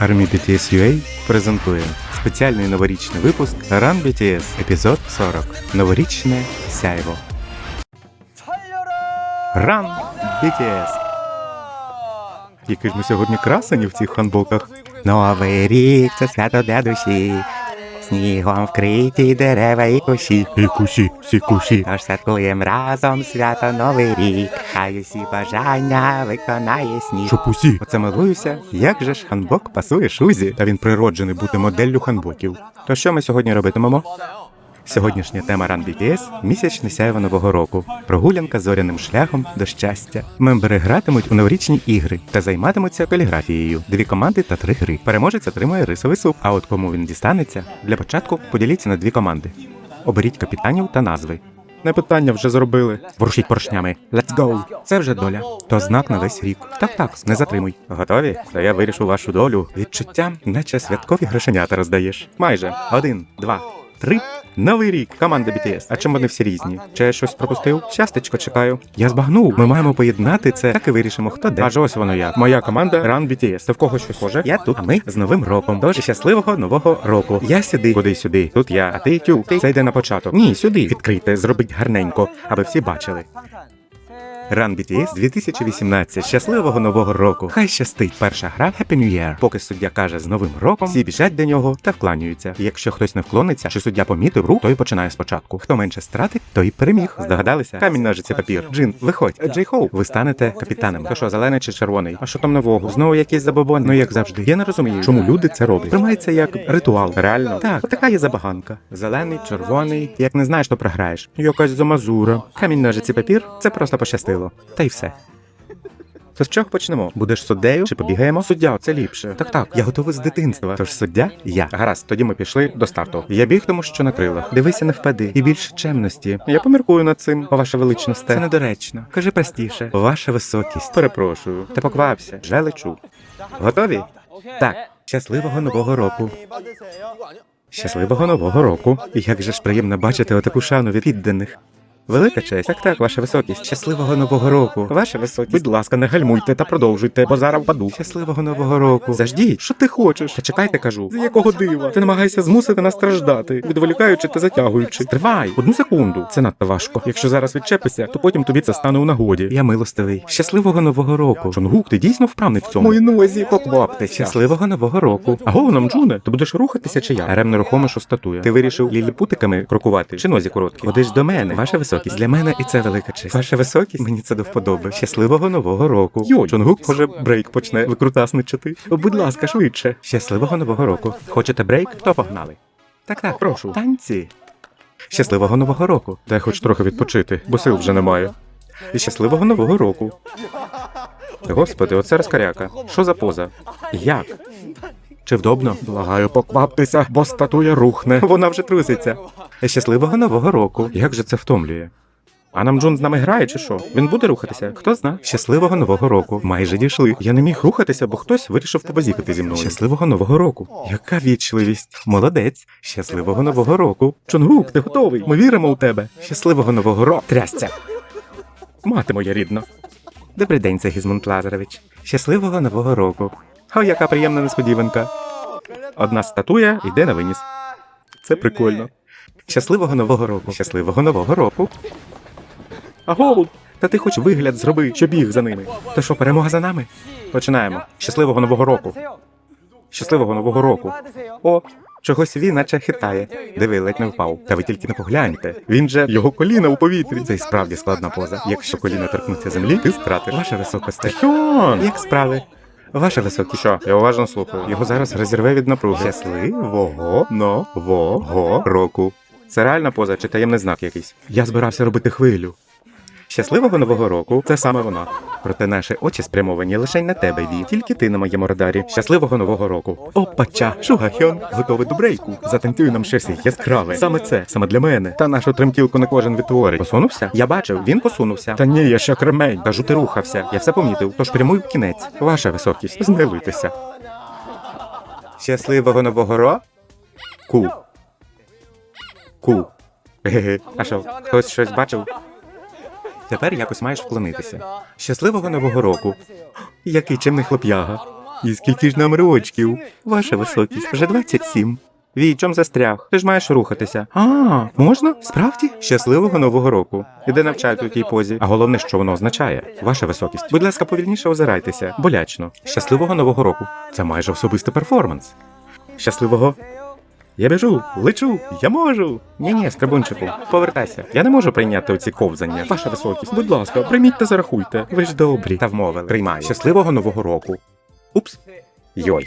Army BTS UA презентує спеціальний новорічний випуск Run BTS, епізод 40. Новорічне сяйво. Run BTS. Які ж ми сьогодні красені в цих ханбоках. Новий рік це свято для душі. Снігом вкриті дерева і кущі. І кущі, всі кущі. Тож святкуємо разом свято Новий рік. Хай усі бажання виконає сніг. Щоб усі. Оце милуюся, як же ж ханбок пасує шузі, та він природжений бути моделлю ханбоків. То що ми сьогодні робитимемо? Сьогоднішня тема Run BTS – місячне сяйво нового року. Прогулянка зоряним шляхом до щастя. Мембери гратимуть у новорічні ігри та займатимуться каліграфією. Дві команди та три гри. Переможець отримує рисовий суп. А от кому він дістанеться, для початку поділіться на дві команди. Оберіть капітанів та назви. Не питання вже зробили. Ворушіть поршнями. Let's go! Це вже доля. То знак на весь рік. Так, так, не затримуй. Готові? Та я вирішу вашу долю. Відчуття, наче святкові грошенята роздаєш. Майже. Один, два, три. Новий рік, команда BTS. А чим вони всі різні? Чи я щось пропустив? Щастечко чекаю. Я збагнув. Ми маємо поєднати це, так і вирішимо, хто де. Аж ось воно я. Моя команда Run BTS. Це в кого щось схоже? Я тут, а ми з новим роком. Тож щасливого нового року. Я сюди, куди сюди. Тут я, а ти тю. Це йде на початок. Ні, сюди. Відкрийте, зробіть гарненько, аби всі бачили. Run BTS 2018. Щасливого нового року. Хай щастить. Перша гра Happy New Year. Поки суддя каже з новим роком, всі біжать до нього та вклонюються. Якщо хтось не вклониться, чи суддя помітив рух, той починає спочатку. Хто менше стратить, той переміг. Здогадалися? Камінь ножиці папір. Джин, виходь. Джей Хоу, ви станете капітаном. То що, зелений чи червоний? А що там нового? Знову якийсь забобон? Ну як завжди. Я не розумію, чому люди це роблять. Приймається як ритуал. Реально. Так, така є забаганка. Зелений, червоний. Як не знаєш, то програєш. Якась замазура. Камінь ножиці папір. Це просто пощастило. Та й все. То з чого почнемо? Будеш суддею чи побігаємо? Суддя, це ліпше. Так, так, я готовий з дитинства. Тож суддя я. Гаразд, тоді ми пішли до старту. Я бігтиму, що на крилах. Дивися, не впади. І більше чемності. Я поміркую над цим, ваша величність. Це недоречно. Кажи простіше. Ваша високість. Перепрошую. Та поквапся. Вже лечу. Готові? Так. Щасливого нового року. Щасливого нового року. Як же ж приємно бачити отаку шану від підданих. Велика честь. Так, так, ваша високість. Щасливого нового року. Ваша високість. Будь ласка, не гальмуйте та продовжуйте, бо зараз впаду. Щасливого нового року. Заждіть, що ти хочеш? Та чекайте, кажу. З якого дива? Ти намагаєшся змусити нас страждати, відволікаючи та затягуючи. Стривай, одну секунду. Це надто важко. Якщо зараз відчепися, то потім тобі це стане у нагоді. Я милостивий. Щасливого нового року. Чонгук, ти дійсно вправний в цьому. Мої нозі, покваптеся. Щасливого нового року. А головном, Джуне, ти будеш рухатися чи я? Рем нерухомо що статує. Ти вирішив ліліпутиками крокувати чи нозі короткі? Ходи ж до мене. Ваша високість. Для мене і це велика честь. Ваша високість, мені це до вподоби. Щасливого нового року. Йой, Чонгук, може, брейк почне викрутасничати. Будь ласка, швидше. Щасливого нового року. Хочете брейк? То погнали. Так, так, прошу. Танці. Щасливого нового року. Дай хоч трохи відпочити, бо сил вже немає. І щасливого нового року. Господи, оце розкаряка. Що за поза? Як? Чи вдобно? Благаю, покваптеся, бо статуя рухне. Вона вже труситься. Щасливого нового року. Як же це втомлює? А нам Джун з нами грає чи що? Він буде рухатися? Хто зна? Щасливого нового року. Майже дійшли. Я не міг рухатися, бо хтось вирішив побазікати зі мною. Щасливого нового року. Яка вічливість. Молодець. Щасливого нового року. Чонгук, ти готовий? Ми віримо у тебе. Щасливого нового року. Трясця. Мати моя рідна. Добрий день, це Гізмунд Лазарович. Щасливого нового року. О, яка приємна несподіванка. Одна статуя йде на виніс. Це прикольно. Щасливого нового року. Щасливого нового року. Аго! Та ти хоч вигляд зроби, що біг за ними. То що, перемога за нами? Починаємо. Щасливого нового року. Щасливого нового року. О, чогось він наче хитає. Диви, ледь не впав. Та ви тільки не погляньте. Він же його коліна у повітрі. Це і справді складна поза. Якщо коліна торкнуться землі, ти стратиш. Ваша високосте. Як справи? Ваша високість. Що? Я уважно слухаю. Його зараз розірве від напруги. Щасливого нового року. Це реальна поза чи таємний знак якийсь? Я збирався робити хвилю. Щасливого нового року, це саме вона. Проте наші очі спрямовані лише на тебе, Ві. Тільки ти на моєму радарі. Щасливого нового року. Опача, Шугахьон, готовий до брейку. Затанцюй нам щось яскраве. Саме це, саме для мене. Та нашу тремтілку не кожен відтворить. Посунувся? Я бачив, він посунувся. Та ні, я ще кремень. Кажу, ти рухався. Я все помітив. Тож прямуй в кінець. Ваша високість. Змилуйтеся. Щасливого нового року. Ку. Ку. Ге-ге. А що, хтось щось бачив? Тепер якось маєш вклонитися. Щасливого нового року. Який чимний хлоп'яга. І скільки ж нам рочків? Ваша високість, вже 27. Вій, чом застряг? Ти ж маєш рухатися. А, можна? Справді? Щасливого нового року. Іде навчайте у тій позі. А головне, що воно означає. Ваша високість. Будь ласка, повільніше озирайтеся. Болячно. Щасливого нового року. Це майже особистий перформанс. Щасливого. Я біжу, лечу, я можу. Ні, ні, скребунчику, повертайся. Я не можу прийняти оці ковзання. Ваша високість, будь ласка, прийміть та зарахуйте. Ви ж добрі. Та вмовили. Приймаю. Щасливого нового року. Упс. Йой.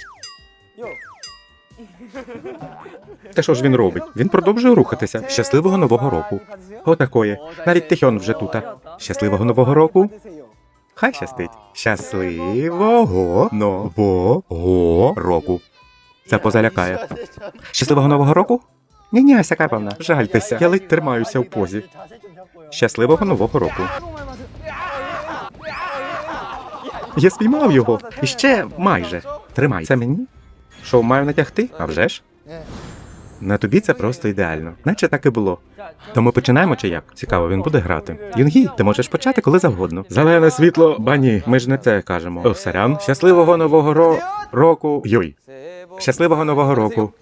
Та що ж він робить? Він продовжує рухатися. Щасливого нового року. Отакоє. Навіть Тихьон вже тута. Щасливого нового року. Хай щастить. Щасливого нового року. Це позалякає. Щасливого нового року? Ні, ні, Ася Карповна, Жальтеся. Я ледь тримаюся в позі. Щасливого нового року. Я спіймав його. І ще майже. Тримай. Це мені? Що, маю натягти? А вже ж? На тобі це просто ідеально, наче так і було. То ми починаємо чи як? Цікаво, він буде грати. Юнгі, ти можеш почати коли завгодно. Зелене світло, бані, ми ж не це кажемо. О, сорян. Щасливого нового ро... року. Йой. Щасливого нового року.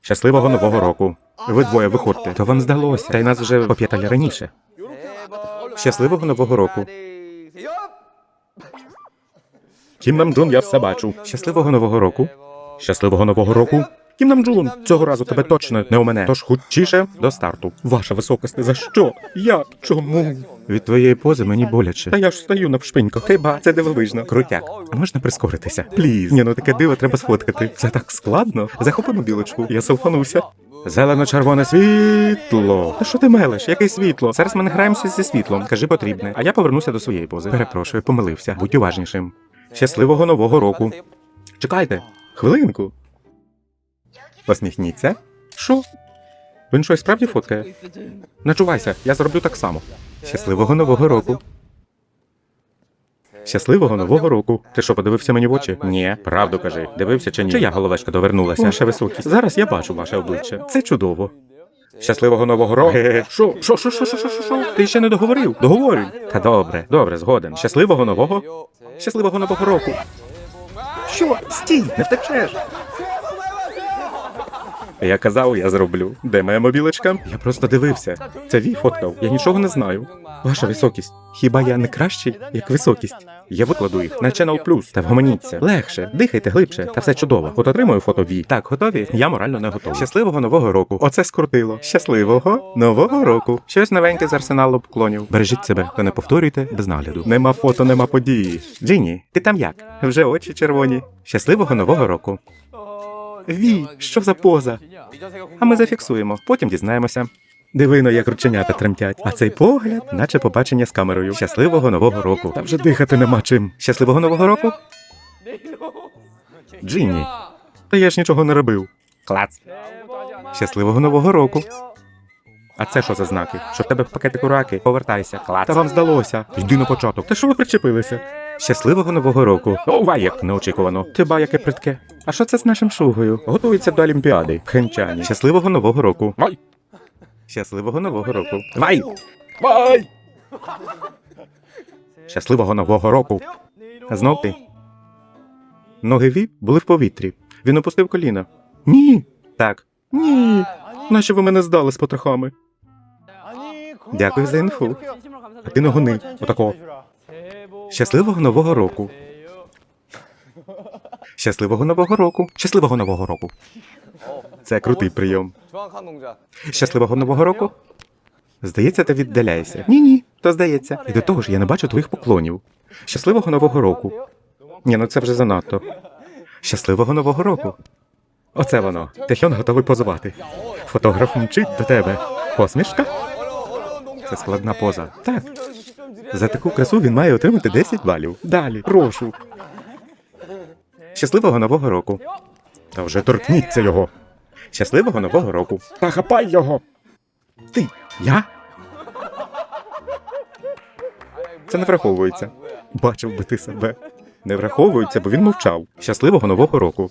Щасливого нового року. Ви двоє виходьте. То вам здалося. Та й нас вже поп'ятали раніше. Щасливого нового року. Кім нам Джун, я все бачу. Щасливого нового року. Щасливого нового року. Кім нам Джун, цього разу тебе точно не у мене. Тож хутчіше до старту. Ваша високосте, за що? Як? Чому? Від твоєї пози мені боляче. Та я ж стою на вшпиньках. Хіба це дивовижно. Крутяк. Можна прискоритися? Пліз. Ні, ну таке диво треба сфоткати. Це так складно. Захопимо білочку. Я селфануся. Зелено-червоне світло. Та що ти мелиш? Яке світло? Зараз ми не граємося зі світлом. Кажи потрібне. А я повернуся до своєї пози. Перепрошую, помилився. Будь уважнішим. Щасливого нового року. Чекайте, хвилинку. Посміхніться. Що? Він щось справді фоткає? Начувайся, я зроблю так само. Щасливого нового року. Щасливого нового року. Ти що, подивився мені в очі? Ні, правду кажи. Дивився чи ні? Чи я головешка довернулася? Ваша високість. Зараз я бачу ваше обличчя. Це чудово. Щасливого нового року. Що? Що, що, що, що, що, що, що? Ти ще не договорив? Договорюй. Та добре, добре, згоден. Щасливого нового. Щасливого нового року. Що? Стій, не втечеш. Я казав, я зроблю. Де моя мобілочка? Я просто дивився. Це Вій фоткав. Я нічого не знаю. Ваша високість. Хіба я не кращий, як високість? Я викладу їх на Channel Plus. Та вгомоніться. Легше, дихайте глибше, та все чудово. От отримую фото Вій. Так, готові? Я морально не готовий. Щасливого нового року. Оце скрутило. Щасливого нового року. Щось новеньке з арсеналу поклонів. Бережіть себе та не повторюйте без нагляду. Нема фото, нема події. Джині, ти там як? Вже очі червоні. Щасливого нового року. Вій, що за поза? А ми зафіксуємо, потім дізнаємося. Дивино, як рученята тремтять. А цей погляд, наче побачення з камерою. Щасливого нового року. Та вже дихати нема чим. Щасливого нового року? Джинні. Та я ж нічого не робив. Клац. Щасливого нового року. А це що за знаки? Що в тебе в пакетику раки? Повертайся. Клац. Та вам здалося. Йди на початок. Та що ви причепилися? Щасливого нового року. Ова, як неочікувано. Ти ба, яке притке. А що це з нашим шугою? Готується до Олімпіади. Хенчані. Щасливого нового року. Вай! Щасливого нового року. Вай! Вай! Щасливого нового року. Знов ти. Ноги Ві були в повітрі. Він опустив коліна. Ні. Так. Ні. Наче ви мене здали з потрохами. Дякую за інфу. А ти не гони. Отако. Щасливого нового року. Щасливого нового року. Щасливого нового року. Це крутий прийом. Щасливого нового року. Здається, ти віддаляєшся. Ні, ні, то здається. І до того ж, я не бачу твоїх поклонів. Щасливого нового року. Ні, ну це вже занадто. Щасливого нового року. Оце воно. Тихьон готовий позувати. Фотограф мчить до тебе. Посмішка? Це складна поза. Так. За таку красу він має отримати 10 балів. Далі, прошу. Щасливого нового року. Та вже торкніться його. Щасливого нового року. Та хапай його. Ти, я? Це не враховується. Бачив би ти себе. Не враховується, бо він мовчав. Щасливого нового року.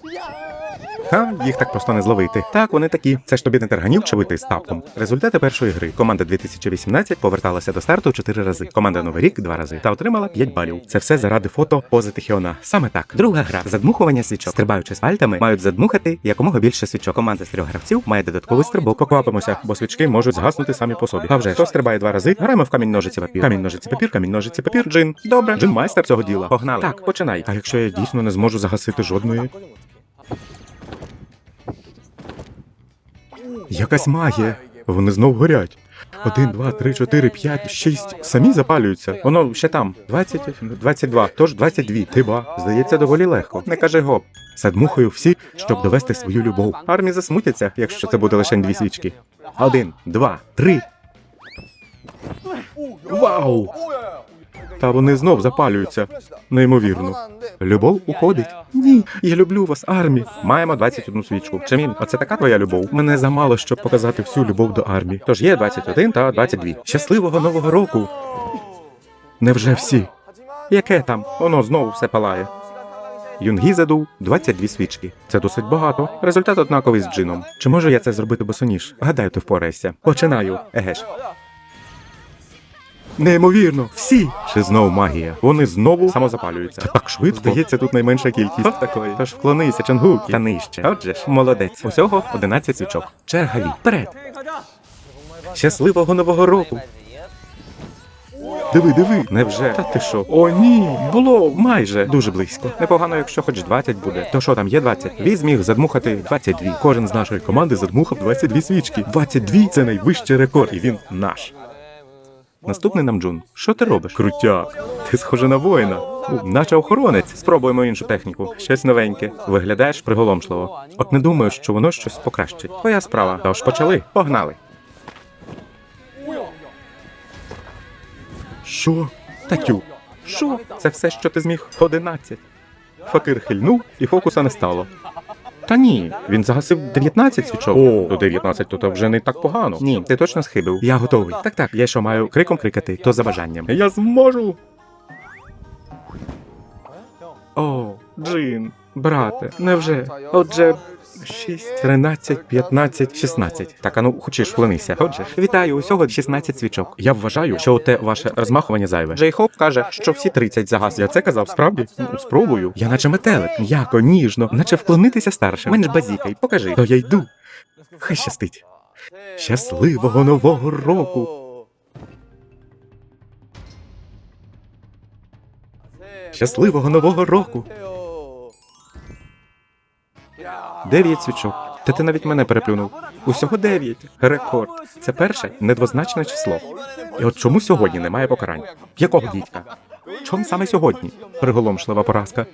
Ха, їх так просто не зловити. Так, вони такі. Це ж тобі не терганів чавити з тапком. Результати першої гри. Команда 2018 поверталася до старту 4 рази. Команда Новий рік 2 рази та отримала 5 балів. Це все заради фото пози Тихіона. Саме так. Друга гра задмухування свічок. Стрибаючи з пальтами, мають задмухати якомога більше свічок. Команда з трьох гравців має додатковий стрибок. Поквапимося, бо свічки можуть згаснути самі по собі. А вже хто стрибає два рази, граємо в камінь ножиці папір. Камінь ножиці папір, камінь ножиці папір. Джин. Добре, джин майстер цього діла. Погнали. Так, починай. А якщо я дійсно не зможу загасити жодної? Якась магія. Вони знов горять. Один, два, три, чотири, п'ять, шість. Самі запалюються. Воно ще там. 20, 22, тож 22. Тиба. Здається, доволі легко. Не кажи гоп. Задмухаю всі, щоб довести свою любов. Армії засмутяться, якщо це буде лише дві свічки. Один, два, три. Вау! Та вони знов запалюються. Неймовірно. Любов уходить. Ні, я люблю вас, армі. Маємо 21 свічку. Чамін, оце така твоя любов. Мене замало, щоб показати всю любов до армії. Тож є 21 та 22. Щасливого нового року. Невже всі? Яке там? Воно знову все палає. Юнгі задув 22 свічки. Це досить багато. Результат однаковий з джином. Чи можу я це зробити босоніж? Гадаю, ти впораєшся. Починаю. Еге ж. Неймовірно, всі чи знову магія. Вони знову самозапалюються. Та так швидко. Здається, тут найменша кількість. От такої. Тож вклонися, Чангукі. Та нижче. Отже ж, молодець. Усього 11 свічок. Черга Ві. Вперед. Щасливого нового року. Диви, диви. Невже? Та ти що? О, ні. Було майже дуже близько. Непогано, якщо хоч 20 буде. То що там є 20? Він зміг задмухати 22. Кожен з нашої команди задмухав 22 свічки. 22 – це найвищий рекорд, і він наш. Наступний Намджун. Що ти робиш? Крутяк. Ти схоже на воїна. У, наче охоронець. Спробуємо іншу техніку. Щось новеньке. Виглядаєш приголомшливо. От не думаю, що воно щось покращить. Твоя справа. Тож почали. Погнали. Що? Татю. Що? Це все, що ти зміг? Одинадцять. Факир хильнув, і фокуса не стало. Та ні, він загасив 19 свічок. О, то 19, то, то вже не так погано. Ні, ти точно схибив. Я готовий. Так, так, я що маю криком крикати, то за бажанням. Я зможу. О, Джин, брате, невже? Отже. 6, 13, 15, 16. Так, а ну хочеш вклонися. Отже, вітаю, усього 16 свічок. Я вважаю, що те ваше розмахування зайве. Джей Хоп каже, що всі 30 загас. Я це казав, справді? Ну, спробую. Я наче метелик, м'яко, ніжно, наче вклонитися старшим. Менш базікай, покажи. То я йду. Хай щастить. Щасливого нового року! Щасливого нового року! Дев'ять свічок. Та ти навіть мене переплюнув. Усього дев'ять. Рекорд. Це перше недвозначне число. І от чому сьогодні немає покарань? Якого дідька? Чом саме сьогодні? Приголомшлива поразка.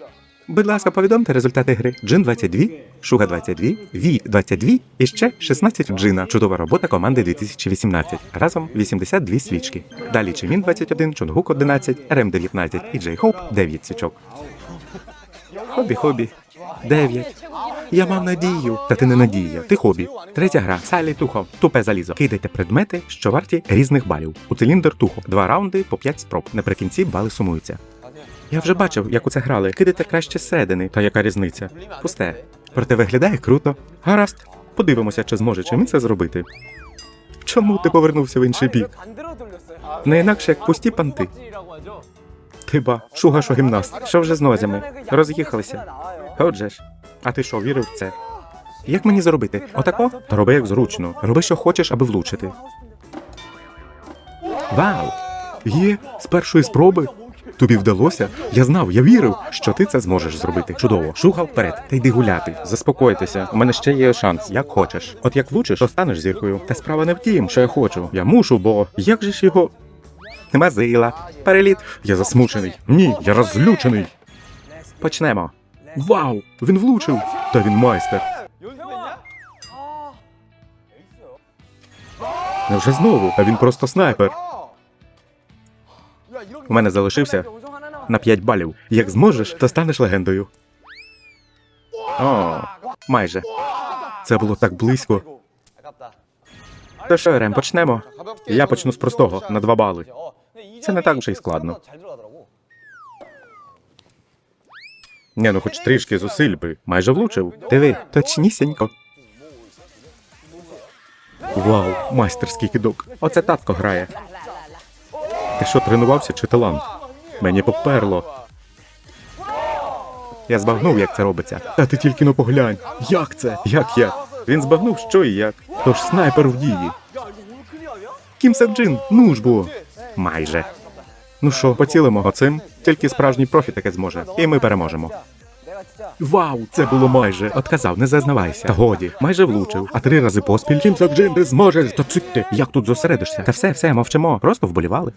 Будь ласка, повідомте результати гри. Джин 22, Шуга 22, Ві 22 і ще 16 джина. Чудова робота команди 2018. Разом 82 свічки. Далі Чимін 21, Чонгук 11, РМ 19 і Джей Хоуп 9 свічок. Хобі, хобі. Дев'ять. Я мав надію. Та ти не надія, ти хобі. Третя гра. Салі Тухо. Тупе залізо. Кидайте предмети, що варті різних балів. У циліндр Тухо. Два раунди по п'ять спроб. Наприкінці бали сумуються. Я вже бачив, як у це грали. Кидайте краще зсередини. Та яка різниця? Пусте. Проте виглядає круто. Гаразд. Подивимося, чи зможе чим це зробити. Чому ти повернувся в інший бік? Не інакше як пусті панти. Тиба, шуга, що гімнаст. Що вже з нозями? Роз'їхалися. Отже ж. А ти що, вірив в це? Як мені зробити? Отако? Та роби як зручно. Роби, що хочеш, аби влучити. Вау! Є з першої спроби. Тобі вдалося? Я знав, я вірив, що ти це зможеш зробити. Чудово. Шуга вперед. Та йди гуляти. Заспокойтеся. У мене ще є шанс, як хочеш. От як влучиш, то станеш зіркою. Та справа не в тім, що я хочу. Я мушу, бо як же ж його. Нема зила. Переліт. Я засмучений. Ні, я розлючений. Почнемо. Вау! Він влучив! Та він майстер. Невже знову? А він просто снайпер. У мене залишився на 5 балів. Як зможеш, то станеш легендою. О, майже. Це було так близько. То що, Рем, почнемо? Я почну з простого на 2 бали. Це не так вже й складно. Не, ну хоч трішки зусиль би. Майже влучив. Диви, точнісінько. Вау, майстерський кидок. Оце татко грає. Ти що, тренувався чи талант? Мені поперло. Я збагнув, як це робиться. Та ти тільки ну поглянь. Як це? Як я? Він збагнув, що і як. Тож снайпер в дії. Кім Сек-джин, ну ж бо. Майже. Ну що, поцілимо оцим? Тільки справжній профі таке зможе. І ми переможемо. Вау, це було майже. Отказав, не зазнавайся. Та годі, майже влучив. А три рази поспіль. Кім Сек-джин, ти зможеш. Та ти. Як тут зосередишся? Та все, все, мовчимо. Просто вболівали.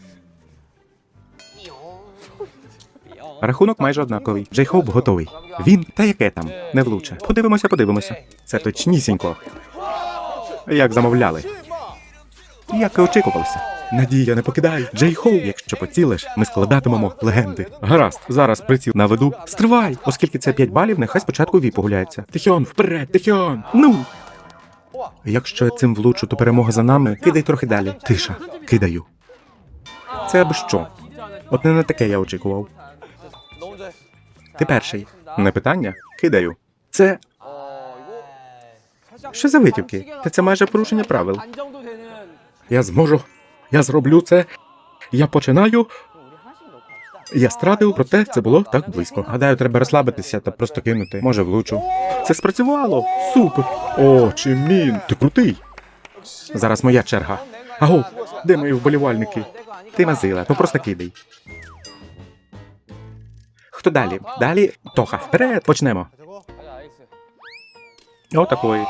Рахунок майже однаковий. Джей Хоуп готовий. Він та яке там? Не влуче. Подивимося, подивимося. Це точнісінько. Як замовляли. Як і очікувалося. Надія, не покидай. Джей Хоу, якщо поцілиш, ми складатимемо легенди. Гаразд, зараз приціл наведу. Стривай! Оскільки це 5 балів, нехай спочатку Ві погуляється. Тихіон, вперед, Тихіон! Ну! Якщо я цим влучу, то перемога за нами. Кидай трохи далі. Тиша, кидаю. Це аби що? От не на таке я очікував. Ти перший. Не питання? Кидаю. Це. Що за витівки? Та це майже порушення правил. Я зможу. Я зроблю це. Я починаю. Я стратив, проте це було так близько. Гадаю, треба розслабитися та просто кинути. Може, влучу. Це спрацювало! Супер! О, Чимін! Ти крутий! Зараз моя черга. Аго, де мої вболівальники? Ти мазила, то просто кидай. Хто далі? Далі Тоха. Вперед, почнемо. Отакої.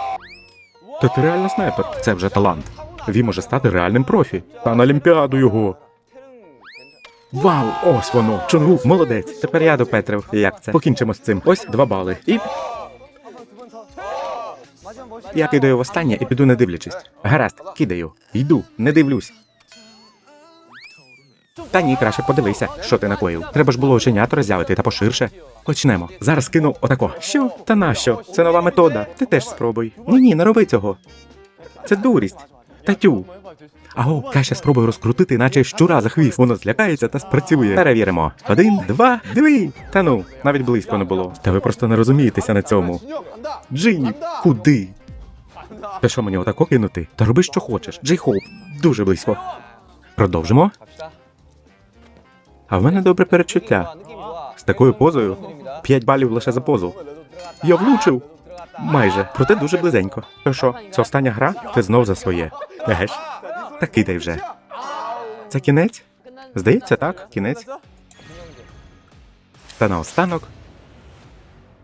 Та ти реально снайпер. Це вже талант. Він може стати реальним профі. Та на Олімпіаду його. Вау, ось воно. Чонгук, молодець. Тепер я до Петрів. Як це? Покінчимо з цим. Ось два бали. І я кидаю в останнє і піду не дивлячись. Гаразд, кидаю. Йду, не дивлюсь. Та ні, краще подивися, що ти накоїв. Треба ж було оченята роззявити та поширше. Почнемо. Зараз кину отако. Що? Та нащо? Це нова метода. Ти теж спробуй. Ні, ні, не роби цього. Це дурість. Татю. Аго, краще спробуй розкрутити, наче щура за хвіст. Воно злякається та спрацює. Перевіримо. Один, два, диви. Та ну, навіть близько не було. Та ви просто не розумієтеся на цьому. Джині, куди? Та що мені отако кинути? Та роби, що хочеш. Джей Хоуп, дуже близько. Продовжимо. А в мене добре перечуття. З такою позою 5 балів лише за позу. Я влучив. Майже, проте дуже близенько. То що, це остання гра? Ти знов за своє. Еге ж. Та кидай вже. Це кінець? Здається, так, кінець. Та наостанок.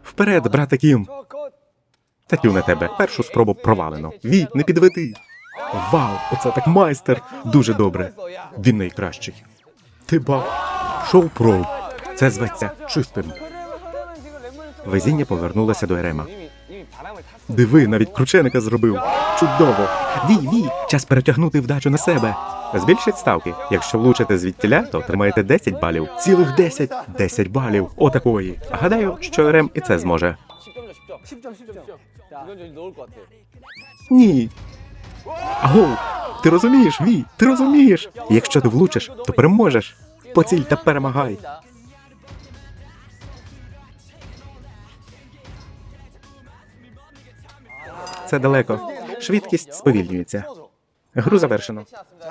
Вперед, брате Кім. Татю на тебе. Першу спробу провалено. Ві, не підведи. Вау, оце так майстер. Дуже добре. Він найкращий. Ти ба. Шоу про. Це зветься чистим. Везіння повернулося до Ерема. Диви, навіть крученика зробив. Чудово! Вій, вій! Час перетягнути вдачу на себе. Збільшить ставки. Якщо влучите звідтіля, то отримаєте 10 балів. Цілих 10! 10 балів. Отакої. А гадаю, що Рем і це зможе. Ні. Агу! Ти розумієш, Вій! Ти розумієш! Якщо ти влучиш, то переможеш. Поціль та перемагай. Це далеко. Швидкість сповільнюється. Гру завершено.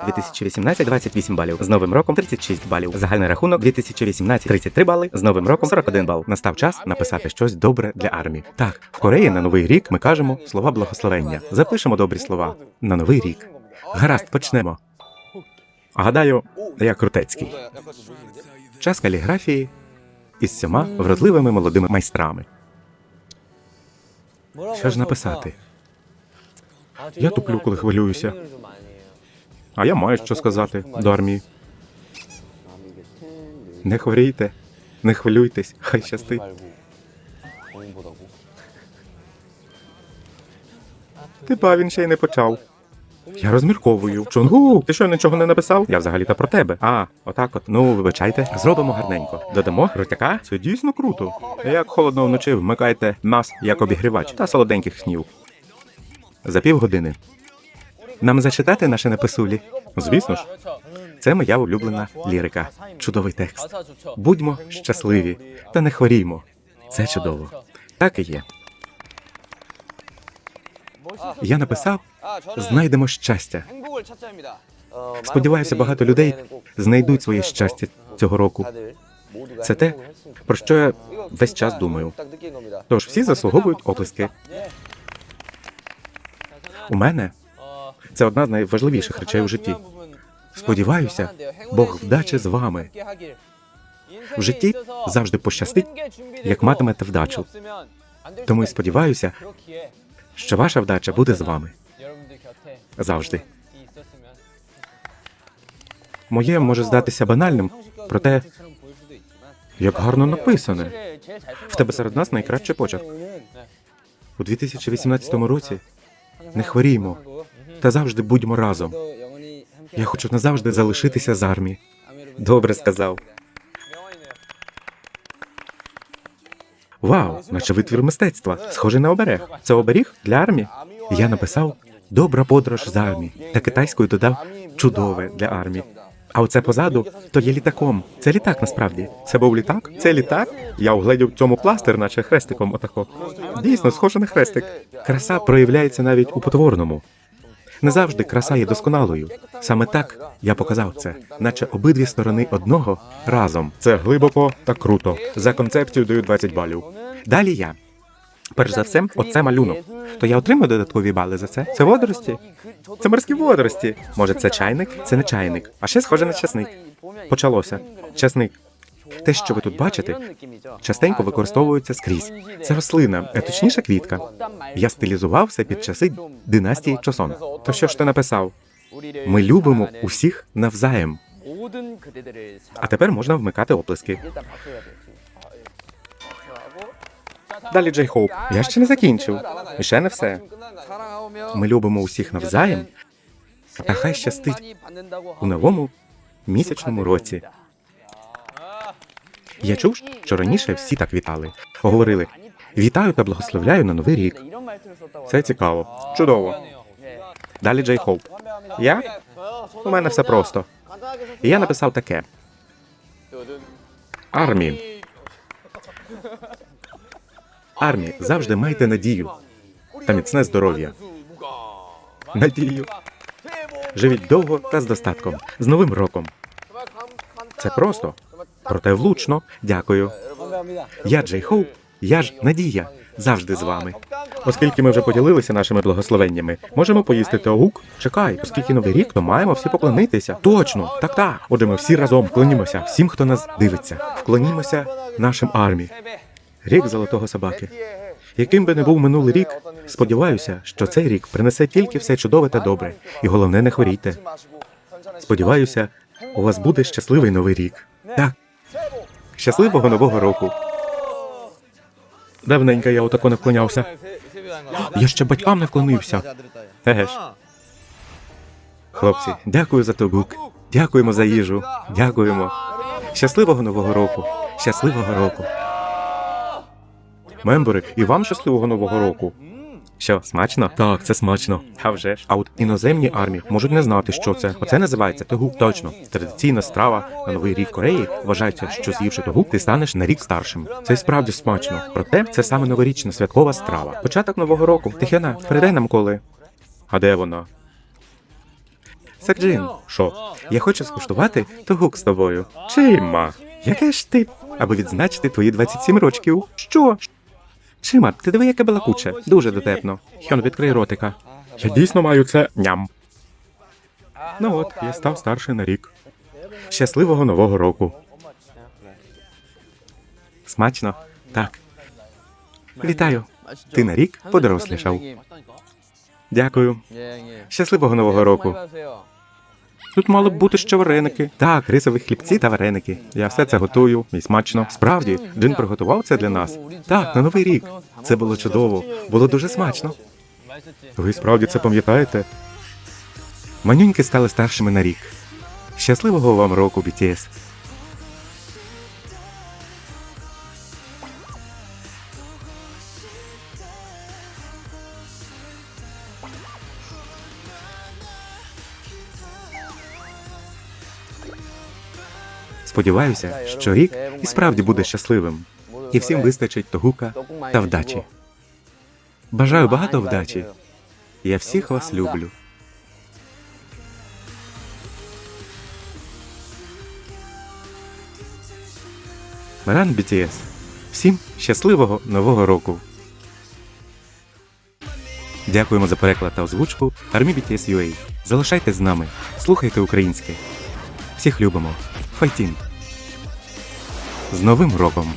2018 28 балів. З новим роком 36 балів. Загальний рахунок 2018 33 бали. З новим роком 41 бал. Настав час написати щось добре для армії. Так, в Кореї на новий рік ми кажемо слова благословення. Запишемо добрі слова на новий рік. Гаразд, почнемо. Гадаю, я крутецький. Час каліграфії із сьома вродливими молодими майстрами. Що ж написати? Я туплю, коли хвилююся. А я маю що сказати до армії. Не хворійте, не хвилюйтесь, хай щастить. Типа він ще й не почав. Я розмірковую. Чонгу, ти що нічого не написав? Я взагалі та про тебе. А, отак от. Ну, вибачайте. Зробимо гарненько. Додамо ротяка? Це дійсно круто. Як холодно вночі, вмикайте нас як обігрівач та солоденьких снів. За півгодини. Нам зачитати наші написулі? Звісно ж, це моя улюблена лірика. Чудовий текст. Будьмо щасливі та не хворіймо. Це чудово. Так і є. Я написав Знайдемо щастя. Сподіваюся, багато людей знайдуть своє щастя цього року. Це те, про що я весь час думаю. Тож всі заслуговують оплески. У мене це одна з найважливіших речей у житті. Сподіваюся, Бог вдачі з вами. В житті завжди пощастить, як матимете вдачу. Тому і сподіваюся, що ваша вдача буде з вами завжди. Моє може здатися банальним, проте як гарно написане. В тебе серед нас найкращий почерк. У 2018 році не хворіймо та завжди будьмо разом. Я хочу назавжди залишитися з армії. Добре сказав. Вау, наче витвір мистецтва, схожий на оберег. Це оберіг для армії. Я написав добра подорож з армії та китайською додав чудове для армії. А оце позаду то є літаком. Це літак насправді. Це був літак? Це літак? Я угледів цьому пластир, наче хрестиком отако. Дійсно, схоже на хрестик. Краса проявляється навіть у потворному. Не завжди краса є досконалою. Саме так я показав це, наче обидві сторони одного разом. Це глибоко та круто. За концепцію даю 20 балів. Далі я. Перш за все, оце малюнок. То я отримаю додаткові бали за це. Це водорості. Це морські водорості. Може, це чайник? Це не чайник. А ще схоже на часник. Почалося. Часник. Те, що ви тут бачите, частенько використовується скрізь. Це рослина, а точніше квітка. Я стилізувався під часи династії Чосон. То що ж ти написав? Ми любимо усіх навзаєм. А тепер можна вмикати оплески. Далі Джей Хоуп. Я ще не закінчив. І ще не все. Ми любимо усіх навзаєм. Та хай щастить у новому місячному році. Я чув, що раніше всі так вітали. Говорили: вітаю та благословляю на новий рік. Це цікаво. Чудово. Далі Джей Хоуп. Я? У мене все просто. І я написав таке: армії. Армії, завжди майте надію та міцне здоров'я. Надію. Живіть довго та з достатком. З Новим роком. Це просто, проте влучно. Дякую. Я Джей Хоуп, я ж Надія. Завжди з вами. Оскільки ми вже поділилися нашими благословеннями, можемо поїсти теогук? Чекай, оскільки новий рік, то маємо всі поклонитися. Точно, так так. Отже, ми всі разом вклонімося всім, хто нас дивиться. Вклонімося нашим армії. Рік золотого собаки. Яким би не був минулий рік, сподіваюся, що цей рік принесе тільки все чудове та добре, і головне, не хворійте. Сподіваюся, у вас буде щасливий новий рік. Так. Щасливого нового року. Давненько я отако не вклонявся. Я ще батькам не вклонився. Еге ж. Хлопці, дякую за тогук. Дякуємо за їжу. Дякуємо. Щасливого нового року. Щасливого року. Мембери, і вам щасливого нового року. Що, смачно? Так, це смачно. А вже ж. А от іноземні армії можуть не знати, що це. Оце називається тогук. Точно. Традиційна страва на новий рік Кореї вважається, що з'ївши тогук, ти станеш на рік старшим. Це й справді смачно. Проте це саме новорічна святкова страва. Початок нового року. Тихяна, передай нам коли. А де вона? Секджин, що? Я хочу скуштувати тогук з тобою. Чима? Яке ж ти? Аби відзначити твої 27 рочків. Що? Чима, ти диви, яке балакуче. Дуже дотепно. Хьон, відкрий ротика. Я дійсно маю це ням. Ну от, я став старший на рік. Щасливого нового року. Смачно? Так. Вітаю. Ти на рік подорослішав. Дякую. Щасливого нового року. Тут мали б бути ще вареники. Так, рисові хлібці та вареники. Я все це готую і смачно. Справді, Джин приготував це для нас. Так, на новий рік. Це було чудово. Було дуже смачно. Ви справді це пам'ятаєте? Манюньки стали старшими на рік. Щасливого вам року, BTS. Сподіваюся, що рік і справді буде щасливим. і всім вистачить тогука та вдачі. Бажаю багато вдачі. Я всіх вас люблю. Ран BTS. Всім щасливого нового року. Дякуємо за переклад та озвучку Армі BTS UA. Залишайтесь з нами, слухайте українське. Всіх любимо. Файтін. З Новим роком!